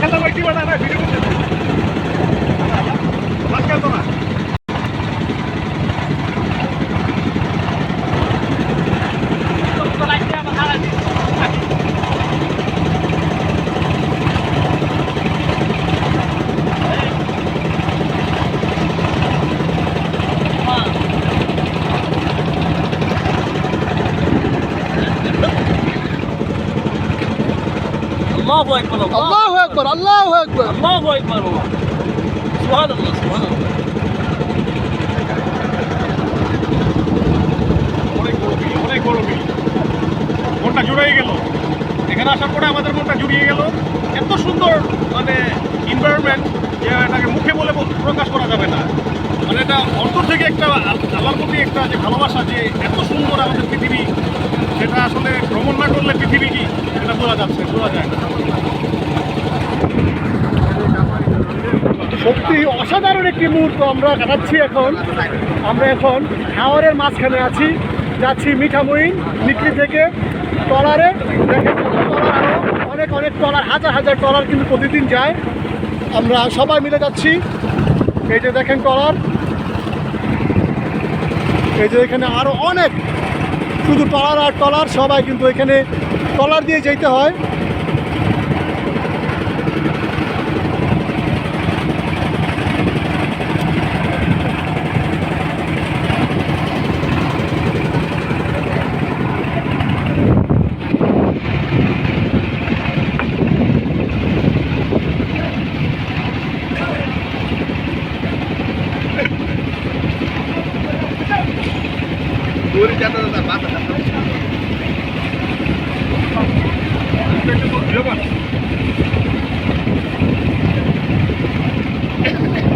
खाली वटी वाढायला व्हिडिओ আল্লাহু আকবার আল্লাহ একবার আল্লাহ একবার আল্লাহু আকবার। সুবহানাল্লাহ সুবহানাল্লাহ। অনেক বড় মনটা জুড়িয়ে গেল। এখানে আসার পরে আমাদের মনটা জুড়িয়ে গেল। এত সুন্দর মানে এনভায়রনমেন্ট যে এটাকে মুখে বলে প্রকাশ করা যাবে না। মানে এটা অন্তর থেকে একটা আল- আল্লাহর প্রতি একটা যে ভালোবাসা যে এত সুন্দর আমাদের পৃথিবী সেটা আসলে ভ্রমণ না করলে পৃথিবী কি? এটা বোঝা যাচ্ছে, বোঝা যায় না। সত্যি অসাধারণ একটি মুহূর্ত আমরা কাটাচ্ছি এখন। আমরা এখন হাওয়ারের মাঝখানে আছি। যাচ্ছি মিঠামইন নিকলি থেকে ট্রলারে দেখেন অনেক অনেক ট্রলার হাজার হাজার ট্রলার কিন্তু প্রতিদিন যায়। আমরা সবাই মিলে যাচ্ছি। এই যে দেখেন ট্রলার এই যে এখানে আরও অনেক শুধু পাড়ার আর টলার সবাই কিন্তু এখানে টলার দিয়ে যেতে হয়। এটা একটু বিয়োগ আছে।